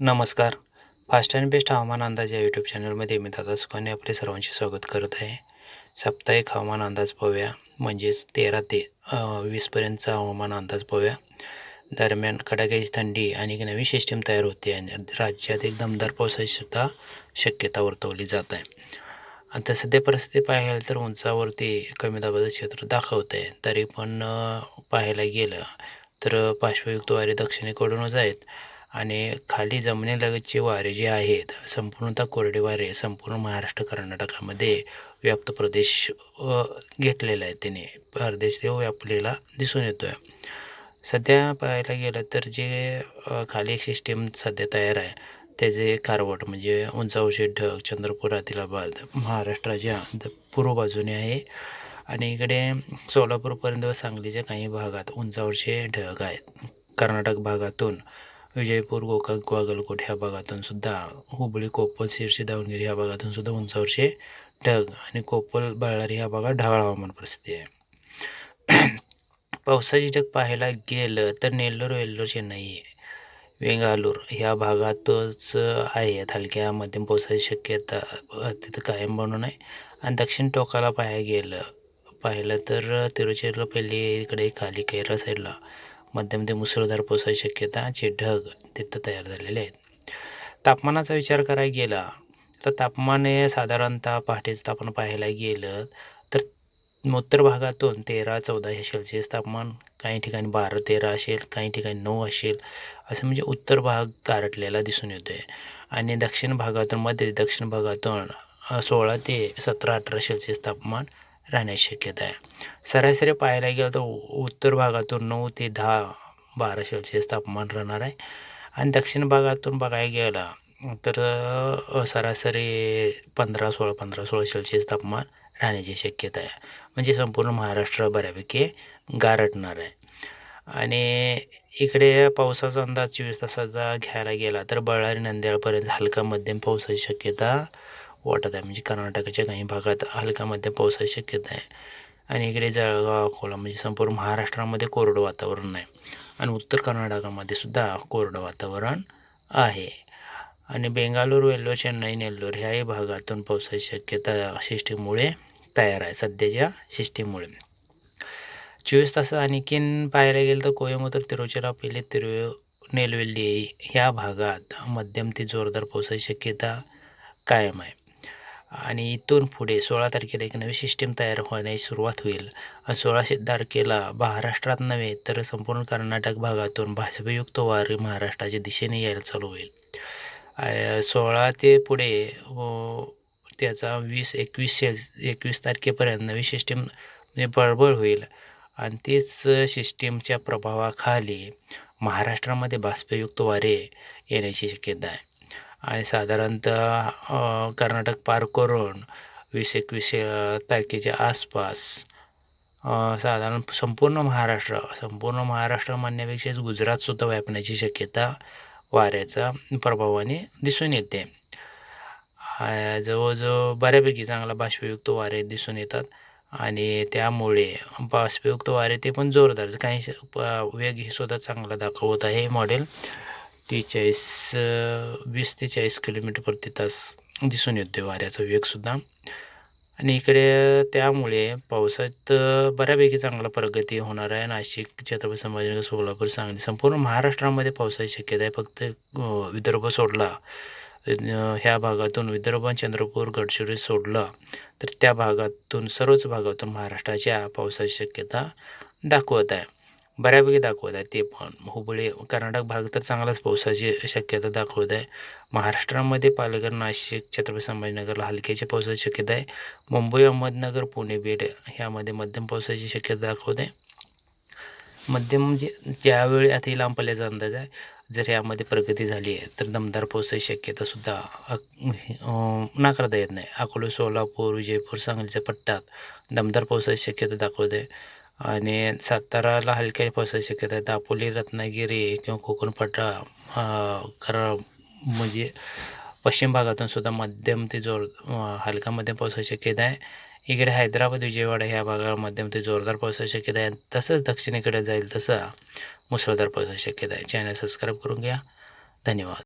नमस्कार. Fast and best हवामान अंदाज या यूट्यूब चॅनलमध्ये मी दादा सुखाने आपले सर्वांचे स्वागत करत आहे. साप्ताहिक हवामान अंदाज पाहूया म्हणजेच तेरा ते वीसपर्यंतचा हवामान अंदाज पाहूया दरम्यान कडाक्याची थंडी आणि एक नवी सिस्टीम तयार होते आणि राज्यात एक दमदार पावसाची सुद्धा शक्यता वर्तवली जात आहे. आता सध्या परिस्थिती पाहायला तर उंचावरती कमी दाबाचं क्षेत्र दाखवत आहे. तरी पण पाहायला गेलं तर पार्श्वयुक्त वारे दक्षिणेकडूनच आहेत. आणि खाली जमिनीलगतचे वारे जे आहेत संपूर्णतः कोरडे वारे संपूर्ण महाराष्ट्र कर्नाटकामध्ये व्याप्त प्रदेश घेतलेला आहे त्याने. परदेश ते व्यापलेला दिसून येतो आहे सध्या पाहायला गेलं तर जे खाली एक सिस्टीम सध्या तयार आहे त्याचे कारवट म्हणजे उंचावरचे ढग चंद्रपूर आदिलाबाद महाराष्ट्राच्या पूर्व बाजूने आहे. आणि इकडे सोलापूरपर्यंत व सांगलीच्या काही भागात उंचावरचे ढग आहेत. कर्नाटक भागातून विजयपूर गोकाक बागलकोट ह्या भागातून सुद्धा हुबळी कोप्पल शिर्शी दावणगिरी ह्या भागातून सुद्धा उंचावरचे ढग आणि कोपल बळारी ह्या भागात ढगाळ हवामान परिस्थिती आहे. पावसाची ढग पाहायला गेलं तर नेल्लोर वेल्लोर चेन्नई वेंगालूर ह्या भागातच आहेत हलक्या मध्यम पावसाची शक्यता तिथं कायम बनून आहे. आणि दक्षिण टोकाला पाहायला गेलं पाहिलं तर तिरुचिरापल्ली इकडे खाली कैरा साईडला मध्यम ते मुसळधार पावसाची शक्यताचे ढग तिथं तयार झालेले आहेत. तापमानाचा विचार करायला गेला तर तापमान हे साधारणतः पहाटेचं तापमान पाहायला गेलं तर उत्तर भागातून तेरा चौदा हे सेल्सिअस तापमान काही ठिकाणी बारा तेरा असेल काही ठिकाणी नऊ असेल असं म्हणजे उत्तर भाग गारटलेला दिसून येतो आहे आणि दक्षिण भागातून मध्ये दक्षिण भागातून सोळा ते सतरा अठरा सेल्सिअस तापमान राहण्याची शक्यता आहे. सरासरी पाहायला गेलं तर उ- उत्तर भागातून नऊ ते दहा बारा सेल्सिअस तापमान राहणार आहे. आणि दक्षिण भागातून बघायला गेलं तर सरासरी पंधरा सोळा पंधरा सोळा सेल्सिअस तापमान राहण्याची शक्यता आहे. म्हणजे संपूर्ण महाराष्ट्र बऱ्यापैकी गारटणार आहे. आणि इकडे पावसाचा अंदाज चोवीस तासाचा घ्यायला गेला तर बळ्ळारी नांदेडपर्यंत हलका मध्यम पावसाची शक्यता वाटत आहे. म्हणजे कर्नाटकाच्या काही भागात हलका मध्यम पावसाची शक्यता आहे. आणि इकडे जळगाव अकोला म्हणजे संपूर्ण महाराष्ट्रामध्ये कोरडं वातावरण आहे. आणि उत्तर कर्नाटकामध्ये सुद्धा कोरडं वातावरण आहे. आणि बेंगालूर वेल्लोर चेन्नई नेल्लोर ह्याही भागातून पावसाची शक्यता सिस्टीममुळे तयार आहे. सध्याच्या सिस्टीममुळे चोवीस तास आणखीन पाहायला गेलं तर कोयंबतूर तिरुचिरापल्ली तिरु नेलवेल्ली ह्या भागात मध्यम ते जोरदार पावसाची शक्यता कायम आहे. आणि इथून पुढे सोळा तारखेला एक नवी सिस्टीम तयार होण्याची सुरुवात होईल. आणि सोळाशे तारखेला महाराष्ट्रात नव्हे तर संपूर्ण कर्नाटक भागातून भाजपयुक्त वारे महाराष्ट्राच्या दिशेने यायला चालू होईल. सोळा ते पुढे हो, त्याचा वीस एकवीस एकवीस तारखेपर्यंत नवी सिस्टीम म्हणजे बळबळ होईल. आणि तीच सिस्टीमच्या प्रभावाखाली महाराष्ट्रामध्ये बाष्पयुक्त वारे येण्याची शक्यता आहे. आणि साधारणतः कर्नाटक पार करून वीस एकवीस तारखेच्या आसपास साधारण संपूर्ण महाराष्ट्र संपूर्ण महाराष्ट्र म्हणण्यापेक्षाच गुजरातसुद्धा व्यापण्याची शक्यता वाऱ्याचा प्रभावाने दिसून येते. जवळजवळ बऱ्यापैकी चांगला बाष्पयुक्त वारे दिसून येतात आणि त्यामुळे बाष्पयुक्त वारे ते पण जोरदार काही प- वेग हे सुद्धा चांगला दाखवत आहे हे मॉडेल त्रेचाळीस वीस ते चाळीस किलोमीटर प्रति तास दिसून येतो वाऱ्याचा वेगसुद्धा आणि इकडे त्यामुळे पावसात बऱ्यापैकी चांगला प्रगती होणार आहे. नाशिक छत्रपती संभाजीनगर सोलापूर सांगली संपूर्ण महाराष्ट्रामध्ये पावसाची शक्यता आहे. फक्त विदर्भ सोडला ह्या भागातून विदर्भ चंद्रपूर गडचिरोली सोडला तर त्या भागातून सर्वच भागातून महाराष्ट्राच्या पावसाची शक्यता दाखवत आहे. बऱ्यापैकी दाखवत आहे ते पण. हुबळी कर्नाटक भाग तर चांगलाच पावसाची शक्यता दाखवत आहे. महाराष्ट्रामध्ये पालघर नाशिक छत्रपती संभाजीनगरला हलक्याच्या पावसाची शक्यता आहे. मुंबई अहमदनगर पुणे बीड ह्यामध्ये मध्यम पावसाची शक्यता दाखवते मध्यम म्हणजे ज्यावेळी आता ही लांब पल्ल्याचा अंदाज आहे जर यामध्ये प्रगती झाली आहे तर दमदार पावसाची शक्यतासुद्धा नाकारता येत नाही. अकोला सोलापूर विजयपूर सांगलीच्या पट्ट्यात दमदार पावसाची शक्यता दाखवते आणि साताराला हलक्या पावसाची शक्यता आहे. दापोली रत्नागिरी किंवा कोकण पट्टा खरं म्हणजे पश्चिम भागातून सुद्धा मध्यम ते जोर हलका मध्यम पावसाची शक्यता आहे. इकडे हैदराबाद विजयवाडा ह्या भागावर मध्यम ते जोरदार पावसाची शक्यता आहे. तसंच दक्षिणेकडे जाईल तसं मुसळधार पावसाची शक्यता आहे. चॅनल सबस्क्राईब करून घ्या. धन्यवाद.